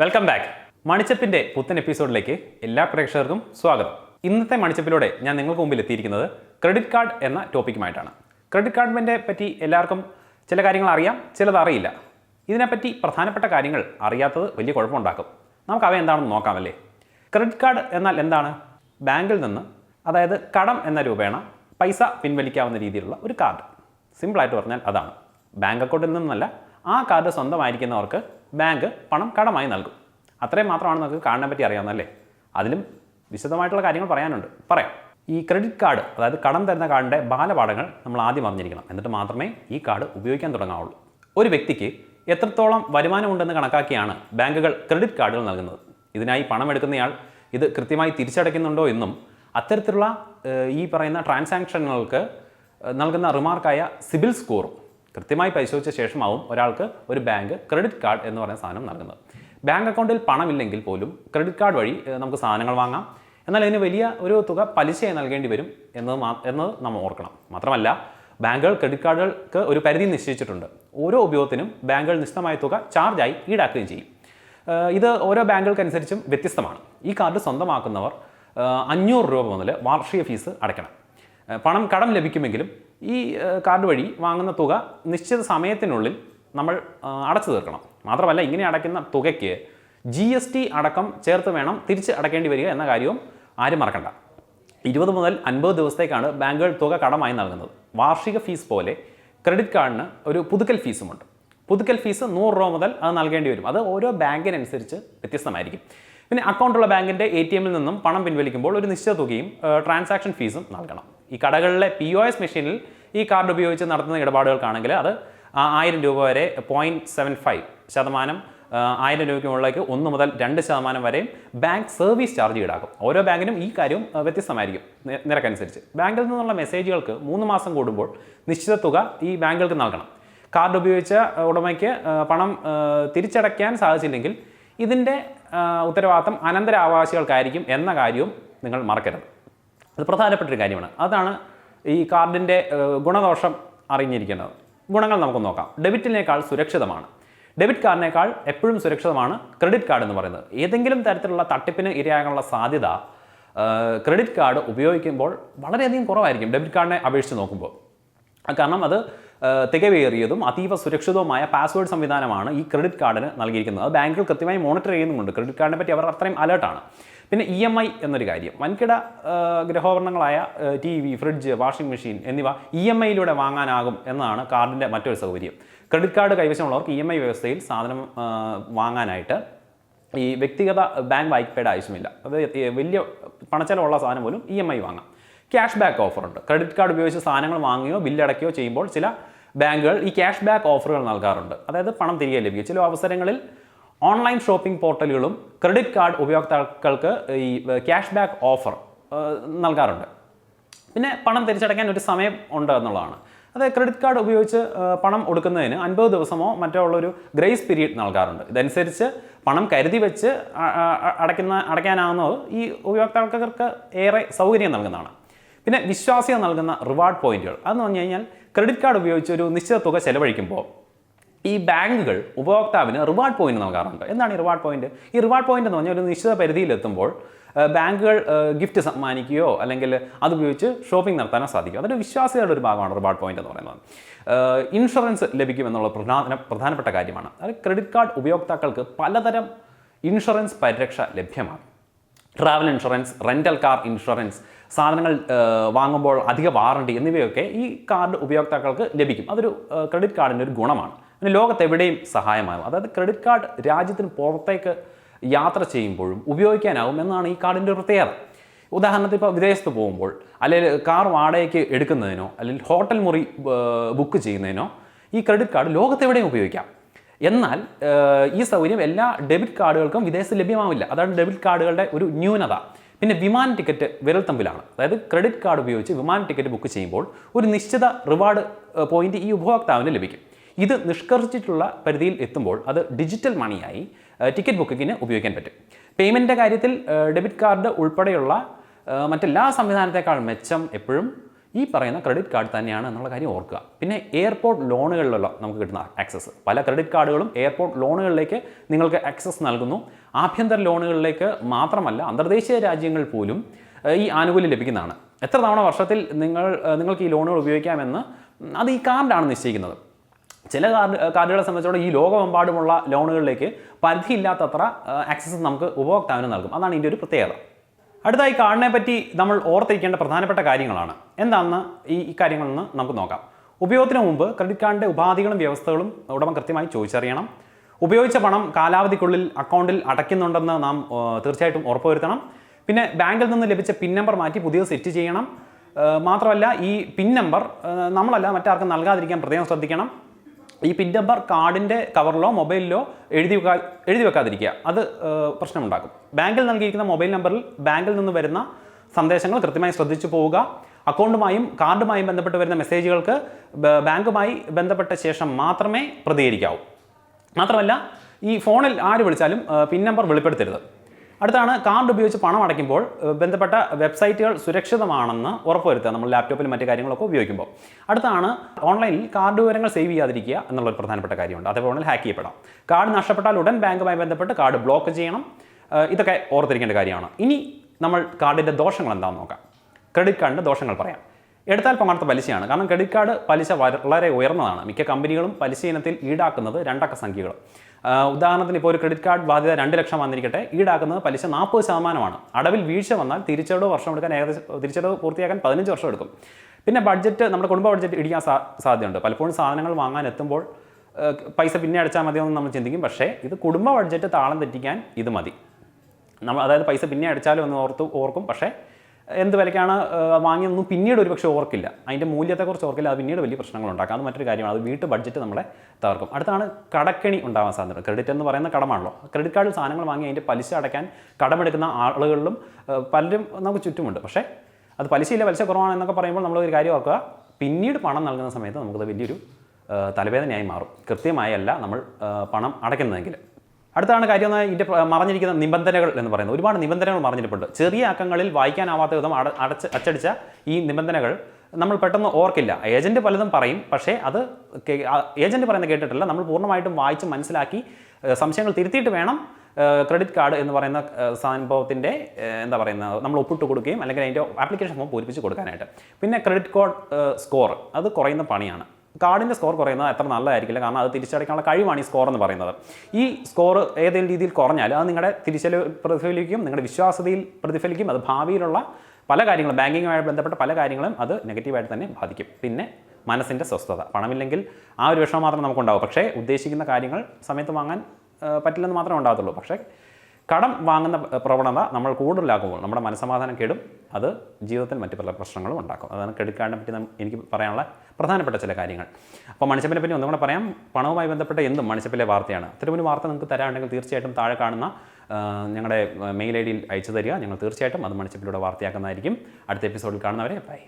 Welcome back മണിച്ചപ്പിന്റെ പുത്തൻ എപ്പിസോഡിലേക്ക് എല്ലാ പ്രേക്ഷകർക്കും സ്വാഗതം. ഇന്നത്തെ മണിച്ചപ്പിലൂടെ ഞാൻ നിങ്ങൾക്ക് മുമ്പിൽ എത്തിയിരിക്കുന്നത് ക്രെഡിറ്റ് കാർഡ് എന്ന ടോപ്പിക്കുമായിട്ടാണ്. ക്രെഡിറ്റ് കാർഡിനെ പറ്റി എല്ലാവർക്കും ചില കാര്യങ്ങൾ അറിയാം ചിലത് അറിയില്ല. ഇതിനെപ്പറ്റി പ്രധാനപ്പെട്ട കാര്യങ്ങൾ അറിയാത്തത് വലിയ കുഴപ്പമുണ്ടാക്കും. നമുക്ക് അവ എന്താണെന്ന് നോക്കാമല്ലേ? ക്രെഡിറ്റ് കാർഡ് എന്നാൽ എന്താണ്? ബാങ്കിൽ നിന്ന് അതായത് കടം എന്ന രൂപേണ പൈസ പിൻവലിക്കാവുന്ന രീതിയിലുള്ള ഒരു കാർഡ്. സിമ്പിളായിട്ട് പറഞ്ഞാൽ അതാണ്. ബാങ്ക് അക്കൗണ്ടിൽ നിന്നല്ല ആ കാർഡ് സ്വന്തമായിരിക്കുന്നവർക്ക് ബാങ്ക് പണം കടമായി നൽകും. അത്രയും മാത്രമാണ് നമുക്ക് കാണാൻ പറ്റി അറിയാവുന്നല്ലേ അതിലും വിശദമായിട്ടുള്ള കാര്യങ്ങൾ പറയാനുണ്ട്. പറയാം. ഈ ക്രെഡിറ്റ് കാർഡ് അതായത് കടം തരുന്ന കാർഡിന്റെ ബാലപാഠങ്ങൾ നമ്മൾ ആദ്യം അറിഞ്ഞിരിക്കണം. എന്നിട്ട് മാത്രമേ ഈ കാർഡ് ഉപയോഗിക്കാൻ തുടങ്ങാവുള്ളൂ. ഒരു വ്യക്തിക്ക് എത്രത്തോളം വരുമാനമുണ്ടെന്ന് കണക്കാക്കിയാണ് ബാങ്കുകൾ ക്രെഡിറ്റ് കാർഡുകൾ നൽകുന്നത്. ഇതിനായി പണം എടുക്കുന്നയാൾ ഇത് കൃത്യമായി തിരിച്ചടയ്ക്കുന്നുണ്ടോ എന്നും അത്തരത്തിലുള്ള ഈ പറയുന്ന ട്രാൻസാക്ഷനുകൾക്ക് നൽകുന്ന റിമാർക്കായ സിബിൽ സ്കോറും കൃത്യമായി പരിശോധിച്ച ശേഷമാവും ഒരാൾക്ക് ഒരു ബാങ്ക് ക്രെഡിറ്റ് കാർഡ് എന്ന് പറയുന്ന സാധനം നൽകുന്നത്. ബാങ്ക് അക്കൗണ്ടിൽ പണമില്ലെങ്കിൽ പോലും ക്രെഡിറ്റ് കാർഡ് വഴി നമുക്ക് സാധനങ്ങൾ വാങ്ങാം. എന്നാൽ ഇതിന് വലിയ ഒരു തുക പലിശയായി നൽകേണ്ടി വരും എന്നത് എന്നത് നമ്മൾ ഓർക്കണം. മാത്രമല്ല ബാങ്കുകൾ ക്രെഡിറ്റ് കാർഡുകൾക്ക് ഒരു പരിധി നിശ്ചയിച്ചിട്ടുണ്ട്. ഓരോ ഉപയോഗത്തിനും ബാങ്കുകൾ നിശ്ചിതമായ തുക ചാർജായി ഈടാക്കുകയും ചെയ്യും. ഇത് ഓരോ ബാങ്കുകൾക്കനുസരിച്ചും വ്യത്യസ്തമാണ്. ഈ കാർഡ് സ്വന്തമാക്കുന്നവർ അഞ്ഞൂറ് രൂപ മുതൽ വാർഷിക ഫീസ് അടയ്ക്കണം. പണം കടം ലഭിക്കുമെങ്കിലും ഈ കാർഡ് വഴി വാങ്ങുന്ന തുക നിശ്ചിത സമയത്തിനുള്ളിൽ നമ്മൾ അടച്ചു തീർക്കണം. മാത്രമല്ല ഇങ്ങനെ അടയ്ക്കുന്ന തുകയ്ക്ക് ജി എസ് ടി അടക്കം ചേർത്ത് വേണം തിരിച്ച് അടയ്ക്കേണ്ടി വരിക എന്ന കാര്യവും ആരും മറക്കണ്ട. ഇരുപത് മുതൽ അൻപത് ദിവസത്തേക്കാണ് ബാങ്കുകൾ തുക കടമായി നൽകുന്നത്. വാർഷിക ഫീസ് പോലെ ക്രെഡിറ്റ് കാർഡിന് ഒരു പുതുക്കൽ ഫീസുമുണ്ട്. പുതുക്കൽ ഫീസ് നൂറ് രൂപ മുതൽ അത് നൽകേണ്ടി വരും. അത് ഓരോ ബാങ്കിനനുസരിച്ച് വ്യത്യസ്തമായിരിക്കും. പിന്നെ അക്കൗണ്ടുള്ള ബാങ്കിന്റെ എ ടി എമ്മിൽ നിന്നും പണം പിൻവലിക്കുമ്പോൾ ഒരു നിശ്ചിത തുകയും ട്രാൻസാക്ഷൻ ഫീസും നൽകണം. ഈ കടകളിലെ പി ഒ എസ് മെഷീനിൽ ഈ കാർഡ് ഉപയോഗിച്ച് നടത്തുന്ന ഇടപാടുകൾക്കാണെങ്കിൽ അത് ആയിരം രൂപ വരെ പോയിന്റ് സെവൻ ഫൈവ് ശതമാനം ആയിരം രൂപയ്ക്ക് മുകളിലേക്ക് ഒന്ന് മുതൽ രണ്ട് ശതമാനം വരെയും ബാങ്ക് സർവീസ് ചാർജ് ഈടാക്കും. ഓരോ ബാങ്കിനും ഈ കാര്യം വ്യത്യസ്തമായിരിക്കും നിരക്കനുസരിച്ച്. ബാങ്കിൽ നിന്നുള്ള മെസ്സേജുകൾക്ക് മൂന്ന് മാസം കൂടുമ്പോൾ നിശ്ചിത തുക ഈ ബാങ്കുകൾക്ക് നൽകണം. കാർഡ് ഉപയോഗിച്ച ഉടമയ്ക്ക് പണം തിരിച്ചടയ്ക്കാൻ സാധിച്ചില്ലെങ്കിൽ ഇതിന്റെ ഉത്തരവാദിത്തം അനന്തരാവകാശികൾക്കായിരിക്കും എന്ന കാര്യവും നിങ്ങൾ മറക്കരുത്. അത് പ്രധാനപ്പെട്ട ഒരു കാര്യമാണ്. അതാണ് ഈ കാർഡിന്റെ ഗുണദോഷം അറിഞ്ഞിരിക്കേണ്ടത് ഗുണങ്ങൾ നമുക്ക് നോക്കാം. ഡെബിറ്റിനേക്കാൾ സുരക്ഷിതമാണ്. ഡെബിറ്റ് കാർഡിനേക്കാൾ എപ്പോഴും സുരക്ഷിതമാണ് ക്രെഡിറ്റ് കാർഡ് എന്ന് പറയുന്നത്. ഏതെങ്കിലും തരത്തിലുള്ള തട്ടിപ്പിന് ഇരയാകാനുള്ള സാധ്യത ക്രെഡിറ്റ് കാർഡ് ഉപയോഗിക്കുമ്പോൾ വളരെയധികം കുറവായിരിക്കും ഡെബിറ്റ് കാർഡിനെ അപേക്ഷിച്ച് നോക്കുമ്പോൾ. കാരണം അത് തികവേറിയതും അതീവ സുരക്ഷിതവുമായ പാസ്വേഡ് സംവിധാനമാണ് ഈ ക്രെഡിറ്റ് കാർഡിന് നൽകിയിരിക്കുന്നത്. അത് ബാങ്കുകൾ കൃത്യമായി മോണിറ്റർ ചെയ്യുന്നുമുണ്ട്. ക്രെഡിറ്റ് കാർഡിനെ പറ്റി അവർ അത്രയും അലേർട്ടാണ് പിന്നെ ഇ എം ഐ എന്നൊരു കാര്യം. വൻകിട ഗ്രഹോപകരണങ്ങളായ T V fridge washing machine എന്നിവ ഇ എം ഐയിലൂടെ വാങ്ങാനാകും എന്നതാണ് കാർഡിന്റെ മറ്റൊരു സൗകര്യം. ക്രെഡിറ്റ് കാർഡ് കൈവശമുള്ളവർക്ക് ഇ എം ഐ വ്യവസ്ഥയിൽ സാധനം വാങ്ങാനായിട്ട് ഈ വ്യക്തിഗത ബാങ്ക് വായ്പയുടെ ആവശ്യമില്ല. അത് വലിയ പണച്ചെലവുള്ള സാധനം പോലും ഇ എം ഐ വാങ്ങാം. ക്യാഷ് ബാക്ക് ഓഫറുണ്ട് ക്രെഡിറ്റ് കാർഡ് ഉപയോഗിച്ച് സാധനങ്ങൾ വാങ്ങുകയോ ബില്ലടയ്ക്കുകയോ ചെയ്യുമ്പോൾ ചില ബാങ്കുകൾ ഈ ക്യാഷ് ബാക്ക് ഓഫറുകൾ നൽകാറുണ്ട്. അതായത് പണം തിരികെ ലഭിക്കും. ചില അവസരങ്ങളിൽ ഓൺലൈൻ ഷോപ്പിംഗ് പോർട്ടലുകളും ക്രെഡിറ്റ് കാർഡ് ഉപയോക്താക്കൾക്ക് ഈ ക്യാഷ് ബാക്ക് ഓഫർ നൽകാറുണ്ട്. പിന്നെ പണം തിരിച്ചടയ്ക്കാൻ ഒരു സമയം ഉണ്ട് എന്നുള്ളതാണ്. അതായത് ക്രെഡിറ്റ് കാർഡ് ഉപയോഗിച്ച് പണം ഒടുക്കുന്നതിന് അൻപത് ദിവസമോ മറ്റോ ഉള്ളൊരു ഗ്രേസ് പീരീഡ് നൽകാറുണ്ട്. ഇതനുസരിച്ച് പണം കരുതി വെച്ച് അടയ്ക്കുന്ന അടയ്ക്കാനാവുന്നത് ഈ ഉപയോക്താക്കൾക്ക് ഏറെ സൗകര്യം നൽകുന്നതാണ്. പിന്നെ വിശ്വാസ്യത നൽകുന്ന റിവാർഡ് പോയിന്റുകൾ അതെന്ന് പറഞ്ഞു കഴിഞ്ഞാൽ ക്രെഡിറ്റ് കാർഡ് ഉപയോഗിച്ച് ഒരു നിശ്ചിത തുക ചെലവഴിക്കുമ്പോൾ ഈ ബാങ്കുകൾ ഉപഭോക്താവിന് റിവാർഡ് പോയിന്റ് നൽകാറുണ്ട്. എന്താണ് ഈ റിവാർഡ് പോയിന്റ് ഈ റിവാർഡ് പോയിന്റ് എന്ന് പറഞ്ഞാൽ ഒരു നിശ്ചിത പരിധിയിലെത്തുമ്പോൾ ബാങ്കുകൾ ഗിഫ്റ്റ് സമ്മാനിക്കുകയോ അല്ലെങ്കിൽ അതുപയോഗിച്ച് ഷോപ്പിംഗ് നടത്താനോ സാധിക്കും. അതൊരു വിശ്വാസികളുടെ ഒരു ഭാഗമാണ് റിവാർഡ് പോയിന്റ് എന്ന് പറയുന്നത്. ഇൻഷുറൻസ് ലഭിക്കുമെന്നുള്ള പ്രധാന പ്രധാനപ്പെട്ട കാര്യമാണ്. അത് ക്രെഡിറ്റ് കാർഡ് ഉപയോക്താക്കൾക്ക് പലതരം ഇൻഷുറൻസ് പരിരക്ഷ ലഭ്യമാണ് travel insurance rental car insurance സാധനങ്ങൾ വാങ്ങുമ്പോൾ അധിക വാറണ്ടി എന്നിവയൊക്കെ ഈ കാർഡ് ഉപയോക്താക്കൾക്ക് ലഭിക്കും. അതൊരു ക്രെഡിറ്റ് കാർഡിന്റെ ഒരു ഗുണമാണ്. പിന്നെ ലോകത്തെവിടെയും സഹായമാകും. അതായത് ക്രെഡിറ്റ് കാർഡ് രാജ്യത്തിന് പുറത്തേക്ക് യാത്ര ചെയ്യുമ്പോഴും ഉപയോഗിക്കാനാവും എന്നാണ് ഈ കാർഡിന്റെ പ്രത്യേകത. ഉദാഹരണത്തിന് ഇപ്പോൾ വിദേശത്ത് പോകുമ്പോൾ അല്ലെങ്കിൽ കാർ വാടകയ്ക്ക് എടുക്കുന്നതിനോ അല്ലെങ്കിൽ ഹോട്ടൽ മുറി ബുക്ക് ചെയ്യുന്നതിനോ ഈ ക്രെഡിറ്റ് കാർഡ് ലോകത്തെവിടെയും ഉപയോഗിക്കാം. എന്നാൽ ഈ സൗകര്യം എല്ലാ ഡെബിറ്റ് കാർഡുകൾക്കും വിദേശത്ത് ലഭ്യമാവില്ല. അതാണ് ഡെബിറ്റ് കാർഡുകളുടെ ഒരു ന്യൂനത. പിന്നെ വിമാന ടിക്കറ്റ് വിരൽ തമ്പിലാണ്. അതായത് ക്രെഡിറ്റ് കാർഡ് ഉപയോഗിച്ച് വിമാന ടിക്കറ്റ് ബുക്ക് ചെയ്യുമ്പോൾ ഒരു നിശ്ചിത റിവാർഡ് പോയിന്റ് ഈ ഉപഭോക്താവിന് ലഭിക്കും. ഇത് നിഷ്കർഷിച്ചിട്ടുള്ള പരിധിയിൽ എത്തുമ്പോൾ അത് ഡിജിറ്റൽ മണിയായി ടിക്കറ്റ് ബുക്കിങ്ങിന് ഉപയോഗിക്കാൻ പറ്റും. പേയ്മെന്റിന്റെ കാര്യത്തിൽ ഡെബിറ്റ് കാർഡ് ഉൾപ്പെടെയുള്ള മറ്റെല്ലാ സംവിധാനത്തെക്കാൾ മെച്ചം എപ്പോഴും ഈ പറയുന്ന ക്രെഡിറ്റ് കാർഡ് തന്നെയാണ് എന്നുള്ള കാര്യം ഓർക്കുക. പിന്നെ എയർപോർട്ട് ലോണുകളിലുള്ള നമുക്ക് കിട്ടുന്ന ആക്സസ്. പല ക്രെഡിറ്റ് കാർഡുകളും എയർപോർട്ട് ലോണുകളിലേക്ക് നിങ്ങൾക്ക് ആക്സസ് നൽകുന്നു. ആഭ്യന്തര ലോണുകളിലേക്ക് മാത്രമല്ല അന്തർദേശീയ രാജ്യങ്ങൾ പോലും ഈ ആനുകൂല്യം ലഭിക്കുന്നതാണ്. എത്ര തവണ വർഷത്തിൽ നിങ്ങൾ നിങ്ങൾക്ക് ഈ ലോണുകൾ ഉപയോഗിക്കാമെന്ന് അത് ഈ കാർഡാണ് നിശ്ചയിക്കുന്നത്. ചില കാർഡ് കാർഡുകളെ സംബന്ധിച്ചോളം ഈ ലോകമെമ്പാടുമുള്ള ലോണുകളിലേക്ക് പരിധിയില്ലാത്തത്ര ആക്സസ് നമുക്ക് ഉപഭോക്താവിന് നൽകും. അതാണ് ഇതിന്റെ ഒരു പ്രത്യേകത. അടുത്തായി കാർഡിനെ പറ്റി നമ്മൾ ഓർത്തിരിക്കേണ്ട പ്രധാനപ്പെട്ട കാര്യങ്ങളാണ്. എന്താണെന്ന് ഈ കാര്യങ്ങളെന്ന് നമുക്ക് നോക്കാം. ഉപയോഗത്തിന് മുമ്പ് ക്രെഡിറ്റ് കാർഡിന്റെ ഉപാധികളും വ്യവസ്ഥകളും ഉടമ കൃത്യമായി ചോദിച്ചറിയണം. ഉപയോഗിച്ച പണം കാലാവധിക്കുള്ളിൽ അക്കൗണ്ടിൽ അടയ്ക്കുന്നുണ്ടെന്ന് നാം തീർച്ചയായിട്ടും ഉറപ്പുവരുത്തണം. പിന്നെ ബാങ്കിൽ നിന്ന് ലഭിച്ച പിൻ നമ്പർ മാറ്റി പുതിയത് സെറ്റ് ചെയ്യണം. മാത്രമല്ല ഈ പിൻ നമ്പർ നമ്മളല്ല മറ്റാർക്കും നൽകാതിരിക്കാൻ പ്രത്യേകം ശ്രദ്ധിക്കണം. ഈ പിൻ നമ്പർ കാർഡിന്റെ കവറിലോ മൊബൈലിലോ എഴുതി വെക്കാ എഴുതി വെക്കാതിരിക്കുക. അത് പ്രശ്നമുണ്ടാക്കും. ബാങ്കിൽ നൽകിയിരിക്കുന്ന മൊബൈൽ നമ്പറിൽ ബാങ്കിൽ നിന്ന് വരുന്ന സന്ദേശങ്ങൾ കൃത്യമായി ശ്രദ്ധിച്ചു പോവുക. അക്കൗണ്ടുമായും കാർഡുമായും ബന്ധപ്പെട്ട് വരുന്ന മെസ്സേജുകൾക്ക് ബാങ്കുമായി ബന്ധപ്പെട്ട ശേഷം മാത്രമേ പ്രതികരിക്കാവൂ. മാത്രമല്ല ഈ ഫോണിൽ ആര് വിളിച്ചാലും പിൻ നമ്പർ വെളിപ്പെടുത്തരുത്. അടുത്താണ് കാർഡ് ഉപയോഗിച്ച് പണം അടയ്ക്കുമ്പോൾ ബന്ധപ്പെട്ട വെബ്സൈറ്റുകൾ സുരക്ഷിതമാണെന്ന് ഉറപ്പുവരുത്തുക നമ്മൾ ലാപ്ടോപ്പിൽ മറ്റു കാര്യങ്ങളൊക്കെ ഉപയോഗിക്കുമ്പോൾ. അടുത്താണ് ഓൺലൈനിൽ കാർഡ് വിവരങ്ങൾ സേവ് ചെയ്യാതിരിക്കുക എന്നുള്ളൊരു പ്രധാനപ്പെട്ട കാര്യമുണ്ട്. അതേപോലെ ഹാക്ക് ചെയ്യപ്പെടാം. കാർഡ് നഷ്ടപ്പെട്ടാൽ ഉടൻ ബാങ്കുമായി ബന്ധപ്പെട്ട് കാർഡ് ബ്ലോക്ക് ചെയ്യണം. ഇതൊക്കെ ഓർത്തിരിക്കേണ്ട കാര്യമാണ്. ഇനി നമ്മൾ കാർഡിന്റെ ദോഷങ്ങൾ എന്താണെന്ന് നോക്കാം. ക്രെഡിറ്റ് കാർഡിന്റെ ദോഷങ്ങൾ പറയാം. എടുത്താൽ പങ്കെടുത്ത പലിശയാണ്. കാരണം ക്രെഡിറ്റ് കാർഡ് പലിശ വളരെ ഉയർന്നതാണ്. മിക്ക കമ്പനികളും പലിശ ഇനത്തിൽ ഈടാക്കുന്നത് രണ്ടക്ക സംഖ്യകൾ ഉദാഹരണത്തിന് ഇപ്പോൾ ഒരു ക്രെഡിറ്റ് കാർഡ് ബാധ്യത രണ്ട് ലക്ഷം വന്നിരിക്കട്ടെ ഈടാക്കുന്നത് പലിശ നാൽപ്പത് ശതമാനമാണ്. അടവിൽ വീഴ്ച വന്നാൽ തിരിച്ചടവ് വർഷം എടുക്കാൻ ഏകദേശം തിരിച്ചടവ് പൂർത്തിയാക്കാൻ പതിനഞ്ച് വർഷം എടുക്കും. പിന്നെ ബഡ്ജറ്റ് നമ്മുടെ കുടുംബ ബഡ്ജറ്റ് ഇടിക്കാൻ സാധ്യതയുണ്ട്. പലപ്പോഴും സാധനങ്ങൾ വാങ്ങാൻ എത്തുമ്പോൾ പൈസ പിന്നെ അടച്ചാൽ മതിയെന്ന് നമ്മൾ ചിന്തിക്കും. പക്ഷേ ഇത് കുടുംബ ബഡ്ജറ്റ് താളം തെറ്റിക്കാൻ ഇത് മതി. നമ്മൾ അതായത് പൈസ പിന്നെ അടച്ചാലും എന്ന് ഓർത്ത് ഓർക്കും. പക്ഷേ എന്ത് വിലയ്ക്കാണ് വാങ്ങിയതെന്നും പിന്നീട് ഒരു പക്ഷേ ഓർക്കില്ല. അതിന്റെ മൂല്യത്തെക്കുറിച്ച് ഓർക്കില്ല. അത് പിന്നീട് വലിയ പ്രശ്നങ്ങൾ ഉണ്ടാക്കാം അത് മറ്റൊരു കാര്യമാണ്. അത് വീട്ടു ബഡ്ജറ്റ് നമ്മളെ തകർക്കും. അടുത്താണ് കടക്കണി ഉണ്ടാവാൻ സാധ്യത. ക്രെഡിറ്റ് എന്ന് പറയുന്ന കടമാണല്ലോ. ക്രെഡിറ്റ് കാർഡിൽ സാധനങ്ങൾ വാങ്ങി അതിന്റെ പലിശ അടയ്ക്കാൻ കടമെടുക്കുന്ന ആളുകളിലും പലരും നമുക്ക് ചുറ്റുമുണ്ട്. പക്ഷേ അത് പലിശയില്ല പലിശ കുറവാണ് എന്നൊക്കെ പറയുമ്പോൾ നമ്മൾ ഒരു കാര്യം ഓർക്കുക. പിന്നീട് പണം നൽകുന്ന സമയത്ത് നമുക്കത് വലിയൊരു തലവേദനയായി മാറും. കൃത്യമായല്ല നമ്മൾ പണം അടയ്ക്കുന്നതെങ്കിൽ. അടുത്താണ് കാര്യം എന്ന് ഇതിന്റെ മറഞ്ഞിരിക്കുന്ന നിബന്ധനകൾ എന്ന് പറയുന്നത്. ഒരുപാട് നിബന്ധനകൾ മറഞ്ഞിരിപ്പുണ്ട് ചെറിയ അക്കങ്ങളിൽ വായിക്കാനാവാത്ത വിധം അട അടച്ച് അച്ചടിച്ച ഈ നിബന്ധനകൾ നമ്മൾ പെട്ടെന്ന് ഓർക്കില്ല. ഏജന്റ് പലതും പറയും പക്ഷേ അത് ഏജന്റ് പറയുന്നത് കേട്ടിട്ടില്ല. നമ്മൾ പൂർണമായിട്ടും വായിച്ച് മനസ്സിലാക്കി സംശയങ്ങൾ തിരുത്തിയിട്ട് വേണം ക്രെഡിറ്റ് കാർഡ് എന്ന് പറയുന്ന സംഭവത്തിന്റെ എന്താ പറയുന്നത് നമ്മൾ ഒപ്പിട്ട് കൊടുക്കുകയും അല്ലെങ്കിൽ അതിന്റെ ആപ്ലിക്കേഷൻ ഫോം പൂരിപ്പിച്ച് കൊടുക്കാനായിട്ട്. പിന്നെ ക്രെഡിറ്റ് കാർഡ് സ്കോർ അത് കുറയുന്ന പണിയാണ്. കാർഡിന്റെ സ്കോർ കുറയുന്നത് അത്ര നല്ലതായിരിക്കില്ല. കാരണം അത് തിരിച്ചടയ്ക്കാനുള്ള കഴിവാണ് ഈ സ്കോർ എന്ന് പറയുന്നത്. ഈ സ്കോർ ഏതെങ്കിലും രീതിയിൽ കുറഞ്ഞാൽ അത് നിങ്ങളുടെ തിരിച്ചൽ പ്രതിഫലിക്കും നിങ്ങളുടെ വിശ്വാസതയിൽ പ്രതിഫലിക്കും അത് ഭാവിയിലുള്ള പല കാര്യങ്ങളും ബാങ്കിങ്ങുമായി ബന്ധപ്പെട്ട പല കാര്യങ്ങളും അത് നെഗറ്റീവായിട്ട് തന്നെ ബാധിക്കും. പിന്നെ മനസ്സിന്റെ സ്വസ്ഥത. പണമില്ലെങ്കിൽ ആ ഒരു വിഷമം മാത്രം നമുക്കുണ്ടാവും. പക്ഷേ ഉദ്ദേശിക്കുന്ന കാര്യങ്ങൾ സമയത്ത് വാങ്ങാൻ പറ്റില്ലെന്ന് മാത്രമേ ഉണ്ടാകത്തുള്ളൂ. പക്ഷേ കടം വാങ്ങുന്ന പ്രവണത നമ്മൾ കൂടുതലാക്കുമ്പോൾ നമ്മുടെ മനസ്സമാധാനം കെടും അത് ജീവിതത്തിൽ മറ്റു പല പ്രശ്നങ്ങളും ഉണ്ടാക്കും. അതാണ് ക്രെഡിറ്റ് കാർഡിനെ പറ്റി എനിക്ക് പറയാനുള്ള പ്രധാനപ്പെട്ട ചില കാര്യങ്ങൾ. അപ്പോൾ മണിച്ചപ്പിനെ പറ്റി ഒന്നും കൂടെ പറയാം. പണവുമായി ബന്ധപ്പെട്ട എന്തും മണിച്ചപ്പിലെ വാർത്തയാണ്. അത്തരം ഒരു വാർത്ത നിങ്ങൾക്ക് തരാനുണ്ടെങ്കിൽ തീർച്ചയായിട്ടും താഴെ കാണുന്ന ഞങ്ങളുടെ മെയിൽ ഐ ഡിയിൽ അയച്ചു തരിക. ഞങ്ങൾ തീർച്ചയായിട്ടും അത് മണിച്ചപ്പിലൂടെ വാർത്തയാക്കുന്നതായിരിക്കും. അടുത്ത എപ്പിസോഡിൽ കാണുന്നവരെ ബൈ.